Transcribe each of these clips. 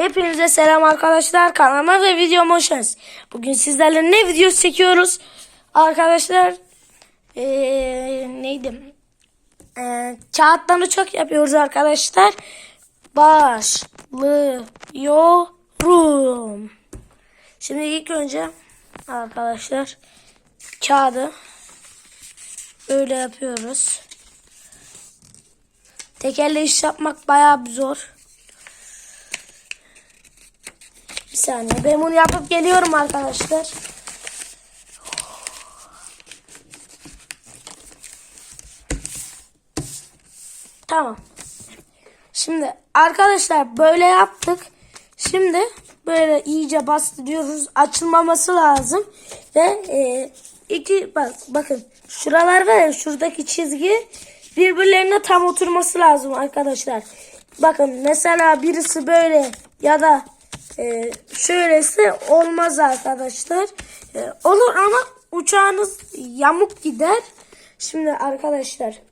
Hepinize selam arkadaşlar. Kanalıma ve videoma hoş geldiniz. Bugün sizlerle ne video çekiyoruz? Arkadaşlar ee, neydi? Ee, kağıttan uçak yapıyoruz arkadaşlar. Başlıyorum. Şimdi ilk önce arkadaşlar kağıdı böyle yapıyoruz. Tekerle iş yapmak bayağı bir zor. Bir saniye. Ben bunu yapıp geliyorum arkadaşlar. Tamam. Şimdi arkadaşlar böyle yaptık. Şimdi böyle iyice bastırıyoruz. Açılmaması lazım. Ve e, iki bak bakın şuralar var ya şuradaki çizgi birbirlerine tam oturması lazım arkadaşlar. Bakın mesela birisi böyle ya da e, şöylesi olmaz arkadaşlar. E, olur ama uçağınız yamuk gider. Şimdi arkadaşlar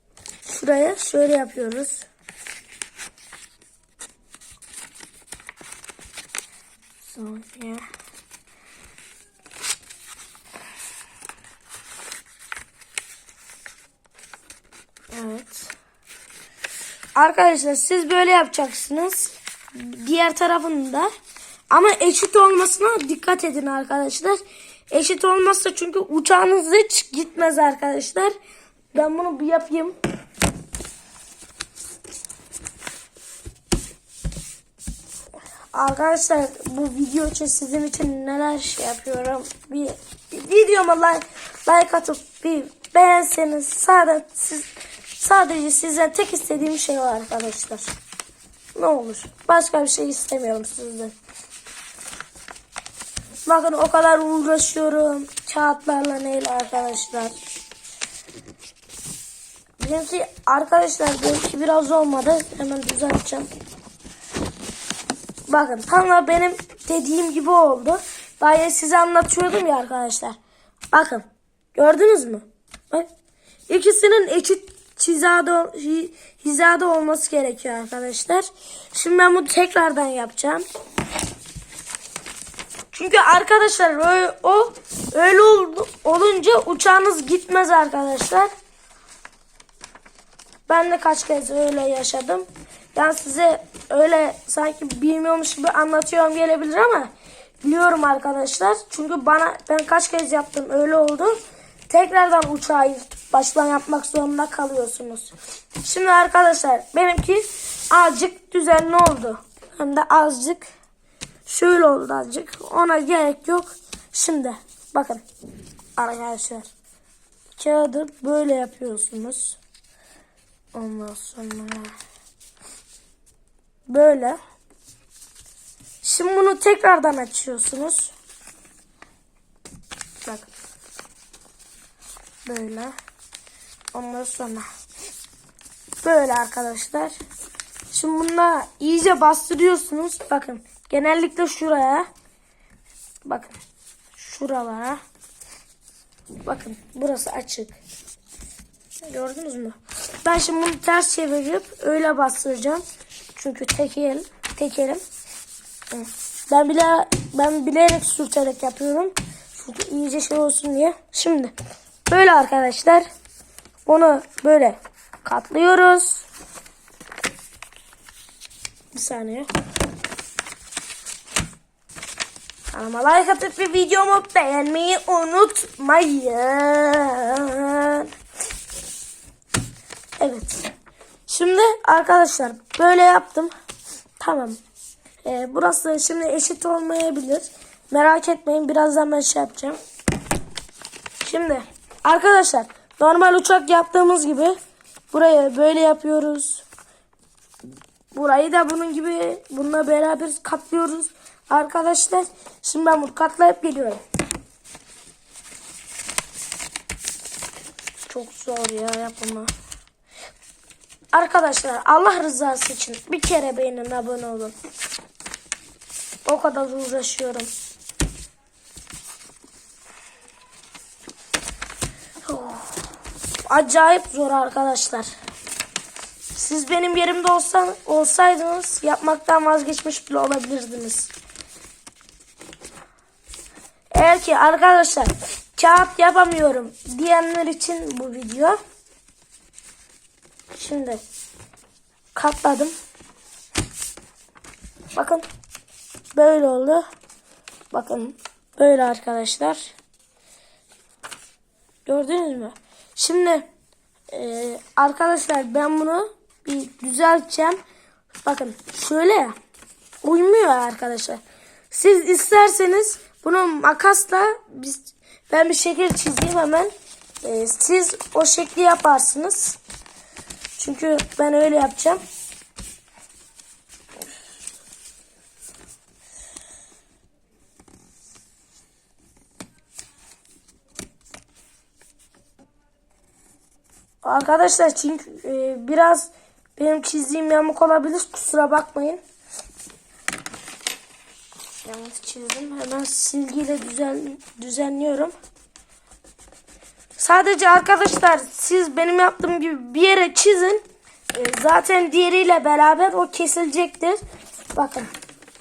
şuraya şöyle yapıyoruz. Sonra Evet. Arkadaşlar siz böyle yapacaksınız. Diğer tarafında. Ama eşit olmasına dikkat edin arkadaşlar. Eşit olmazsa çünkü uçağınız hiç gitmez arkadaşlar. Ben bunu bir yapayım. Arkadaşlar bu video için sizin için neler şey yapıyorum. Bir, bir videoma like, like atıp bir beğenseniz sadece, siz, sadece sizden tek istediğim şey var arkadaşlar. Ne olur. Başka bir şey istemiyorum sizden. Bakın o kadar uğraşıyorum. Kağıtlarla neyle arkadaşlar. Benimki arkadaşlar benimki biraz olmadı. Hemen düzelteceğim. Bakın tam da benim dediğim gibi oldu. Daha yeni size anlatıyordum ya arkadaşlar. Bakın gördünüz mü? Bak. İkisinin eşit hizada, hizada olması gerekiyor arkadaşlar. Şimdi ben bunu tekrardan yapacağım. Çünkü arkadaşlar öyle, o öyle oldu, olunca uçağınız gitmez arkadaşlar. Ben de kaç kez öyle yaşadım. Ben size öyle sanki bilmiyormuş gibi anlatıyorum gelebilir ama biliyorum arkadaşlar. Çünkü bana ben kaç kez yaptım öyle oldu. Tekrardan uçağı baştan yapmak zorunda kalıyorsunuz. Şimdi arkadaşlar benimki azıcık düzenli oldu. Hem de azıcık şöyle oldu azıcık. Ona gerek yok. Şimdi bakın arkadaşlar. Kağıdı böyle yapıyorsunuz. Ondan sonra böyle. Şimdi bunu tekrardan açıyorsunuz. Bak. Böyle. Ondan sonra böyle arkadaşlar. Şimdi bununla iyice bastırıyorsunuz. Bakın. Genellikle şuraya. Bakın. Şuralara. Bakın. Burası açık. Gördünüz mü? Ben şimdi bunu ters çevirip öyle bastıracağım. Çünkü tek el. Ben bile ben bilerek sürterek yapıyorum. Çünkü iyice şey olsun diye. Şimdi böyle arkadaşlar. Onu böyle katlıyoruz. Bir saniye. Kanalıma like atıp bir videomu beğenmeyi unutmayın. Evet. Şimdi arkadaşlar böyle yaptım. Tamam. Ee, burası şimdi eşit olmayabilir. Merak etmeyin birazdan ben şey yapacağım. Şimdi arkadaşlar normal uçak yaptığımız gibi buraya böyle yapıyoruz. Burayı da bunun gibi bununla beraber katlıyoruz. Arkadaşlar şimdi ben bunu katlayıp geliyorum. Çok zor ya yapımı. Arkadaşlar Allah rızası için bir kere beğenin abone olun. O kadar uğraşıyorum. Oh. Acayip zor arkadaşlar. siz benim yerimde olsan, olsaydınız yapmaktan vazgeçmiş bile olabilirdiniz. Eğer arkadaşlar kağıt yapamıyorum diyenler için bu video. Şimdi katladım. Bakın böyle oldu. Bakın böyle arkadaşlar. Gördünüz mü? Şimdi e, arkadaşlar ben bunu bir düzelteceğim. Bakın şöyle ya. Uymuyor arkadaşlar. Siz isterseniz bunu makasla biz, ben bir şekil çizeyim hemen. E, siz o şekli yaparsınız. Çünkü ben öyle yapacağım. Arkadaşlar çünkü e, biraz benim çizdiğim yamuk olabilir. Kusura bakmayın. Yanlış çizdim. Hemen silgiyle düzen, düzenliyorum. Sadece arkadaşlar siz benim yaptığım gibi bir yere çizin. E, zaten diğeriyle beraber o kesilecektir. Bakın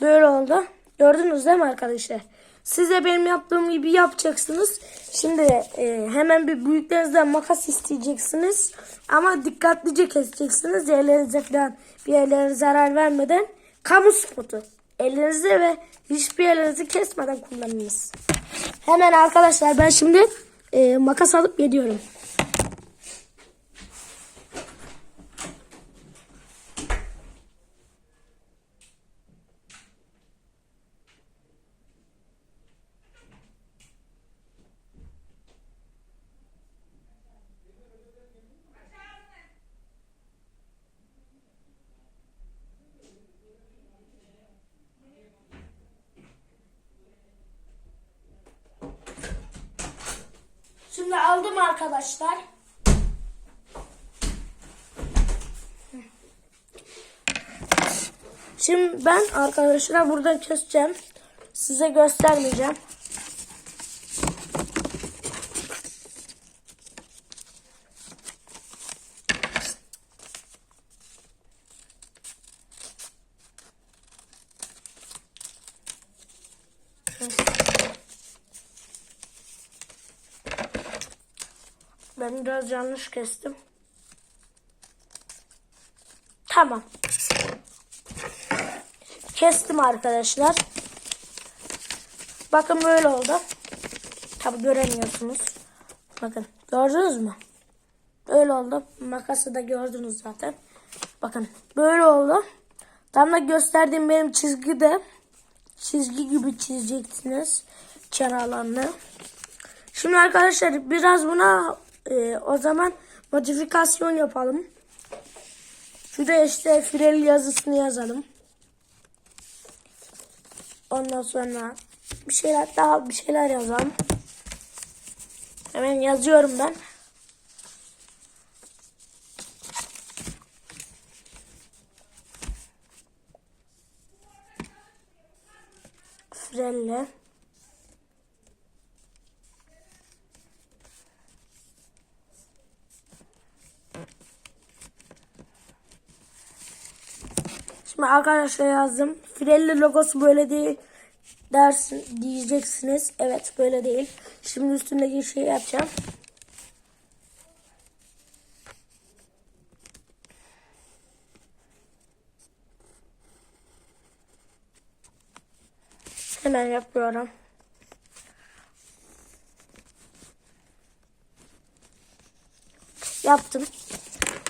böyle oldu. Gördünüz değil mi arkadaşlar? Siz de benim yaptığım gibi yapacaksınız. Şimdi e, hemen bir büyüklerinizden makas isteyeceksiniz. Ama dikkatlice keseceksiniz. Yerlerinize falan bir yerlere zarar vermeden. Kamu spotu. Elinizi ve hiçbir yerlerinizi kesmeden kullanınız. Hemen arkadaşlar ben şimdi e, makas alıp geliyorum. Şimdi aldım arkadaşlar. Şimdi ben arkadaşlar buradan keseceğim. Size göstermeyeceğim. Ben biraz yanlış kestim. Tamam. Kestim arkadaşlar. Bakın böyle oldu. Tabi göremiyorsunuz. Bakın gördünüz mü? Böyle oldu. Makası da gördünüz zaten. Bakın böyle oldu. Tam da gösterdiğim benim çizgi de çizgi gibi çizeceksiniz kenarlarını. Şimdi arkadaşlar biraz buna e, o zaman modifikasyon yapalım. Şurada işte Firel yazısını yazalım. Ondan sonra bir şeyler daha bir şeyler yazalım. Hemen yazıyorum ben. Frelle. Şimdi arkadaşlar yazdım. Firelli logosu böyle değil dersin diyeceksiniz. Evet böyle değil. Şimdi üstündeki şey yapacağım. Hemen yapıyorum. Yaptım.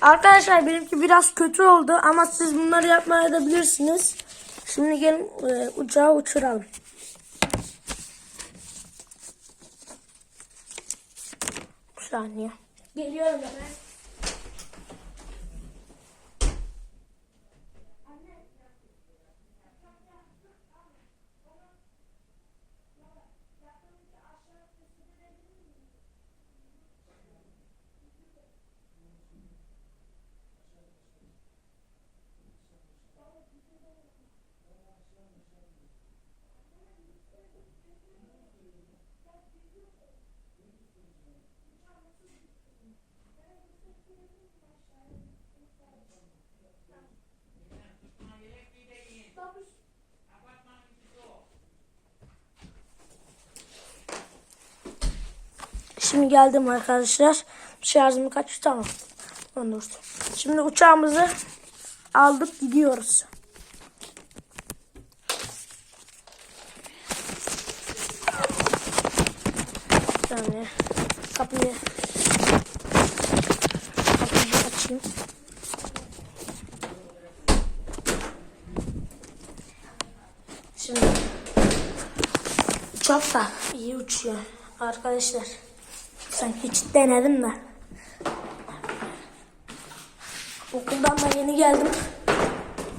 Arkadaşlar benimki biraz kötü oldu ama siz bunları yapmaya da bilirsiniz. Şimdi gelin e, uçağı uçuralım. Bir saniye. Geliyorum hemen. Şimdi geldim arkadaşlar. Şarjım kaç? Tamam. 14. Şimdi uçağımızı aldık gidiyoruz. Bir. Kapıyı kapıyı açayım. Şimdi uçak da iyi uçuyor arkadaşlar. Sen hiç denedim de. Okuldan da yeni geldim.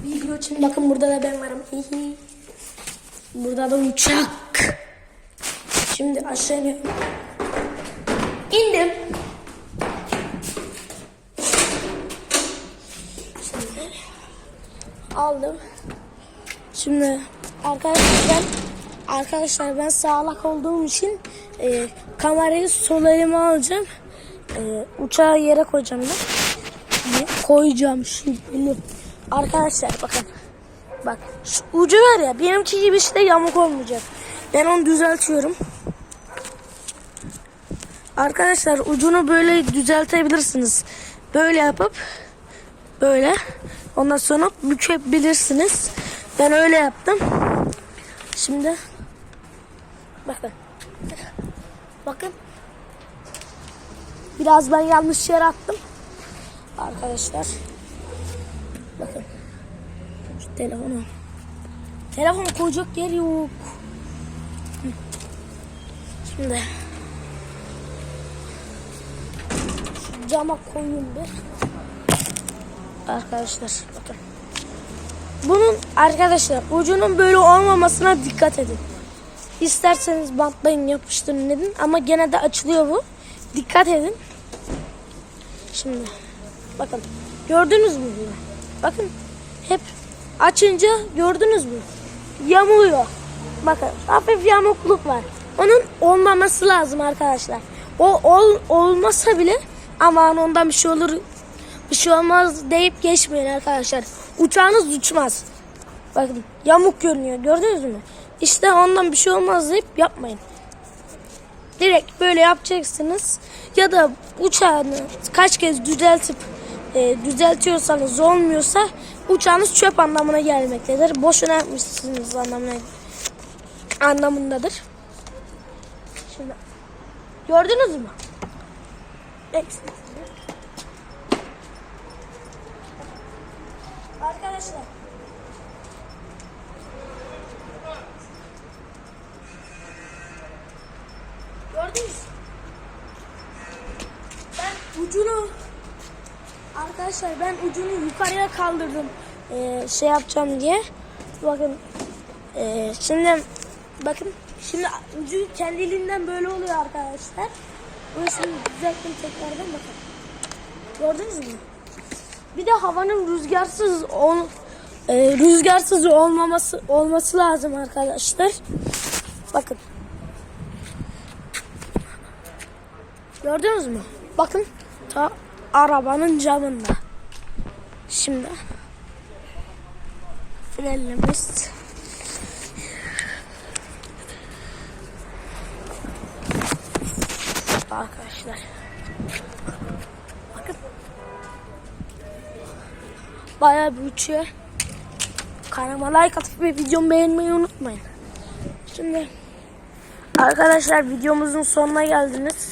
Video için bakın burada da ben varım. Burada da uçak. Şimdi aşağı iniyorum. İndim. Şimdi aldım. Şimdi arkadaşlar arkadaşlar ben sağlak olduğum için e, kamerayı sol elime alacağım. E, uçağı yere koyacağım ben. Ne? Koyacağım şimdi. Arkadaşlar bakın. Bak şu ucu var ya benimki gibi işte yamuk olmayacak. Ben onu düzeltiyorum. Arkadaşlar ucunu böyle düzeltebilirsiniz. Böyle yapıp böyle ondan sonra bükebilirsiniz. Ben öyle yaptım. Şimdi bakın. Bakın. Biraz ben yanlış yere attım. Arkadaşlar. Bakın. Şu telefonu. Telefonu koyacak yer yok. Şimdi şu cama koyayım bir. Arkadaşlar bakın. Bunun arkadaşlar ucunun böyle olmamasına dikkat edin. İsterseniz bantlayın yapıştırın edin ama gene de açılıyor bu. Dikkat edin. Şimdi bakın gördünüz mü bunu? Bakın hep açınca gördünüz mü? Yamuluyor. Bakın hafif yamukluk var. Onun olmaması lazım arkadaşlar. O ol, olmasa bile aman ondan bir şey olur bir şey olmaz deyip geçmeyin arkadaşlar. Uçağınız uçmaz. Bakın yamuk görünüyor gördünüz mü? İşte ondan bir şey olmaz deyip yapmayın. Direkt böyle yapacaksınız. Ya da uçağını kaç kez düzeltip e, düzeltiyorsanız olmuyorsa uçağınız çöp anlamına gelmektedir. Boşuna yapmışsınız anlamına anlamındadır. Şimdi gördünüz mü? Eksik. Arkadaşlar Gördünüz? Ben ucunu Arkadaşlar ben ucunu yukarıya kaldırdım ee, şey yapacağım diye. Bakın ee, şimdi bakın şimdi ucu kendiliğinden böyle oluyor arkadaşlar. Burasını düzelttim tekrardan bakın. Gördünüz mü? Bir de havanın rüzgarsız ol, e, rüzgarsız olmaması olması lazım arkadaşlar. Bakın. Gördünüz mü? Bakın ta arabanın camında. Şimdi frenlememiz arkadaşlar. Bakın. Bayağı bir. Kanalıma like atıp ve videomu beğenmeyi unutmayın. Şimdi arkadaşlar videomuzun sonuna geldiniz.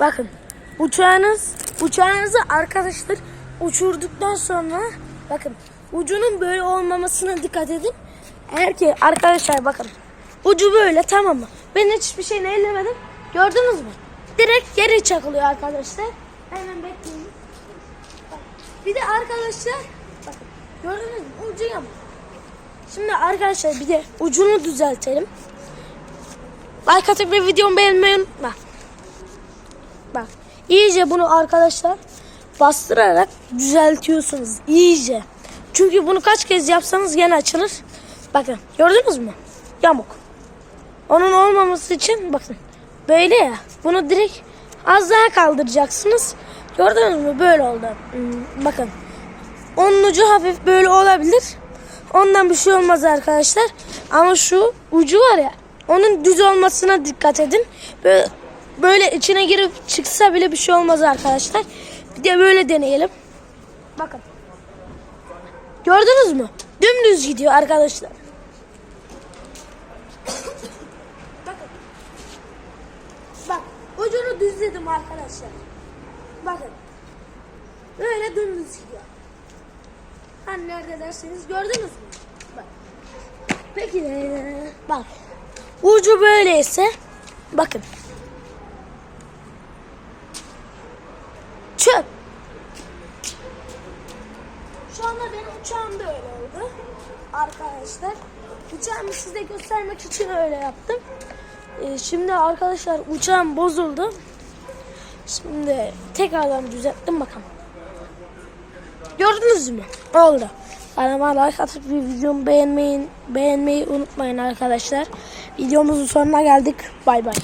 Bakın uçağınız uçağınızı arkadaşlar uçurduktan sonra bakın ucunun böyle olmamasına dikkat edin. Eğer ki arkadaşlar bakın ucu böyle tamam mı? Ben hiçbir şeyini ellemedim. Gördünüz mü? Direkt yere çakılıyor arkadaşlar. Hemen bekleyin. Bir de arkadaşlar bakın gördünüz mü? Ucu. Şimdi arkadaşlar bir de ucunu düzeltelim. Like atıp ve videomu beğenmeyi unutma. Bak iyice bunu arkadaşlar bastırarak düzeltiyorsunuz iyice. Çünkü bunu kaç kez yapsanız gene açılır. Bakın gördünüz mü? Yamuk. Onun olmaması için bakın böyle ya bunu direkt az daha kaldıracaksınız. Gördünüz mü? Böyle oldu. Hmm, bakın. Onun ucu hafif böyle olabilir. Ondan bir şey olmaz arkadaşlar. Ama şu ucu var ya onun düz olmasına dikkat edin. Böyle böyle içine girip çıksa bile bir şey olmaz arkadaşlar. Bir de böyle deneyelim. Bakın. Gördünüz mü? Dümdüz gidiyor arkadaşlar. Bak ucunu düzledim arkadaşlar. Bakın. Böyle dümdüz gidiyor. Hani derseniz gördünüz mü? Bak. Peki de bak. Ucu böyleyse bakın. Çöp. Şu anda benim uçağım da öyle oldu. Arkadaşlar. Uçağımı size göstermek için öyle yaptım. Ee, şimdi arkadaşlar uçağım bozuldu. Şimdi tekrardan düzelttim bakalım. Gördünüz mü? Oldu. Kanalıma like atıp videomu beğenmeyin, beğenmeyi unutmayın arkadaşlar. Videomuzun sonuna geldik. Bay bay.